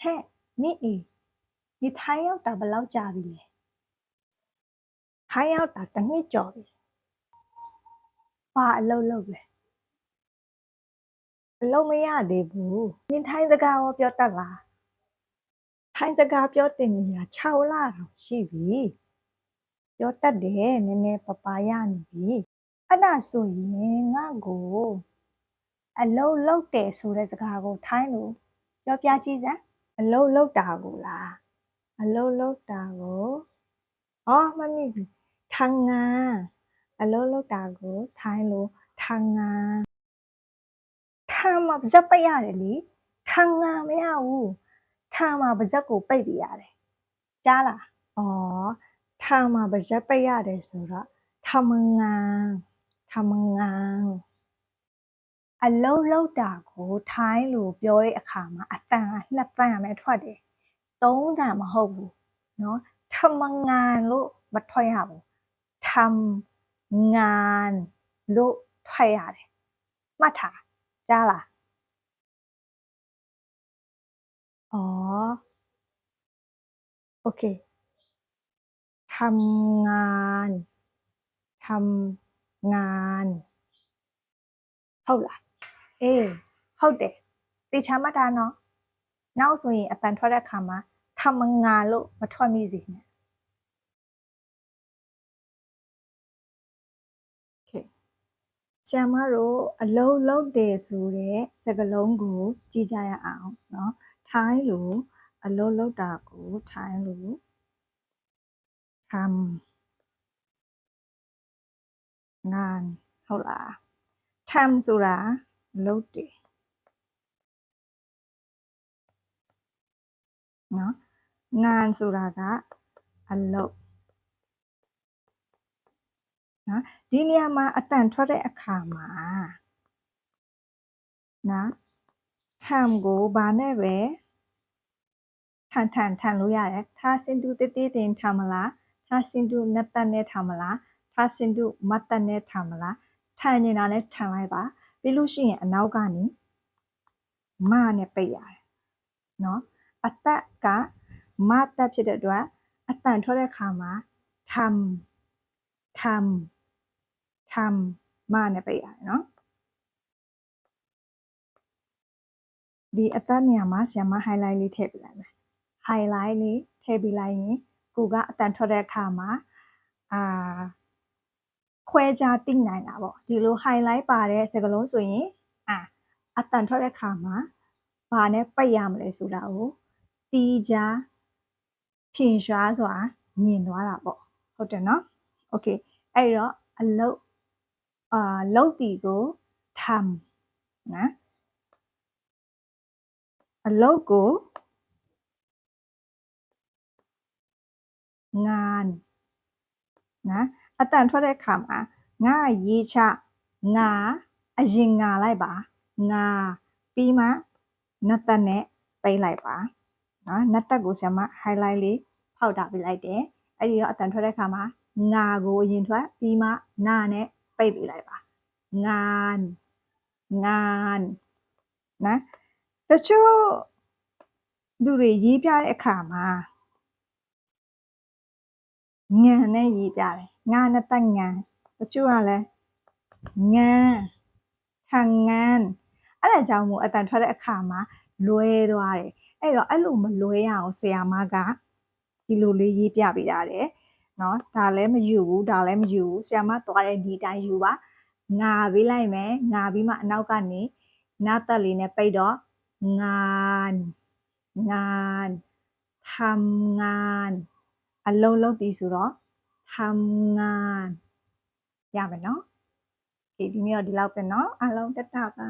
ဟဲ့နင့်အေးဒီထိုင်းရောက်တာဘယ်လောက်ကြာပြီလဲထိုင်းရောက်တာတစ်နှစ်ကျော်ပြီဘာအလုပ်လုပ်လဲအလုပ်မရသေးဘူးနင်ထိုင်းစကားရောပြောတတ်လားထိုင်းစကားပြောတင်နေတာ6လတော့ရှိပြီပြောတတ်တယ်နည်းနည်းပပရနေပြီအဲ့ဒါဆိုရင်ငါ့ကိုအလုပ်လုပ်တယ်ဆိုတဲ့စကားကိုထိုင်းလို့ပြောပြကြည့်စမ်း အလုတ်လုတ်တာကိုလားအလုတ်လုတ်တာကိုအော်မမိဘူးထန်ငန်အလုတ်လုတ်တာကိုထိုင်းလို့ထန်ငန်ထန်မှာပါဇက်ပိတ်ရတယ်လေထန်ငန်မရဘူးထန်မှာပါဇက်ကိုပိတ်ပြရတယ်ကြားလားအော်ထန်မှာပါဇက်ပိတ်ရတယ်ဆိုတော့ထမငန်ထမငန် အလုံးလုံးတာကိုထိုင်းလို့ပြောတဲ့အခါမှာအတန်ကနှစ်တန်ပဲထွက်တယ်။သုံးတန်မဟုတ်ဘူးเนาะထမငန်လို့မထွက်ရဘူး။ထမငန်လို့ထွက်ရတယ်။မှတ်ထားကြားလား။อ๋อโอเคทำงานทำงาน ဟုတ်လား အေးဟုတ်တယ်တေချာမှတ်တာနော်နောက်ဆိုရင်အတန်ထွက်တဲ့ခါမှာထမငါလို့မထွက်မိစေနဲ့โอเคကျမတို့အလုံးလုံးတယ်ဆိုတဲ့စကားလုံးကိုကြည့်ကြရအောင်เนาะထိုင်းလို့အလုံးလုံးတာကိုထိုင်းလို့ทำงานဟုတ်လားท come ဆိုတာလုပ်တယ်နော်ငန်ဆိုတာကအလုပ်နော်ဒီနေရာမှာအတန်ထွက်တဲ့အခါမှာနော် term ကိုဘာနဲ့ပဲထန်ထန်ထန်လို့ရတယ်သာစင်တူတတိတင်ထမလားသာစင်တူနတ်တန်နဲ့ထမလားသာစင်တူမတ်တန်နဲ့ထမလား ထိုင်နေတာလည်းထိုင်လိုက်ပါပြီးလို့ရှိရင်အနောက်ကနေမနဲ့ပိတ်ရတယ်နော်အသက်ကမတက်ဖြစ်တဲ့အတွက်အတန်ထွက်တဲ့ခါမှာ tham tham tham မနဲ့ပိတ်ရတယ်နော်ဒီအသက်နေရာမှာဆရာမ highlight လေးထည့်ပေးလိုက်မယ် highlight လေးထည့်ပေးလိုက်ရင်ကိုကအတန်ထွက်တဲ့အခါမှာအာ ခွဲခြားသိနိုင်တာပေါ့ဒီလို highlight ပါတဲ့စကားလုံးဆိုရင်အာအတန်ထွက်တဲ့အခါမှာဘာနဲ့ပိတ်ရမလဲဆိုတာကိုတီးခြားထင်ရှားစွာမြင်သွားတာပေါ့ဟုတ်တယ်နော်โอเคအဲ့တော့အလုတ်အာလုတ်တီကိုทำနော်အလုတ်ကိုงานနော် အတန်ထွက်တဲ့အခါမှာငါရေးချငါအရင်ငါလိုက်ပါငါပြီးမှနတ်သက်နဲ့ပိတ်လိုက်ပါနော်နတ်သက်ကိုဆရာမ highlight လေးဖောက်တာပြလိုက်တယ်အဲ့ဒီတော့အတန်ထွက်တဲ့အခါမှာငါကိုအရင်ထွက်ပြီးမှနာနဲ့ပိတ်ပြလိုက်ပါငါငါနော်တချို့လူတွေရေးပြတဲ့အခါမှာငံနဲ့ရေးပြတယ် ငါနဲ့တက်ငံတချို့ကလည်းငံထန်ငံအဲ့ဒါကြောင့်မို့အတန်ထွက်တဲ့အခါမှာလွဲသွားတယ်အဲ့တော့အဲ့လိုမလွဲရအောင်ဆရာမကဒီလိုလေးရေးပြပေးရတယ်နော်ဒါလည်းမယူဘူးဒါလည်းမယူဘူးဆရာမသွားတဲ့ဒီတိုင်းယူပါငါပေးလိုက်မယ်ငါပြီးမှအနောက်ကနေနားတက်လေးနဲ့ပိတ်တော့งานงานทำงานအလုံးလုံးတီးဆိုတော့ ทำงานရမယ်နော်ဒီဒီနေ့တော့ဒီလောက်ပဲเนาะအားလုံးတက်တာပါ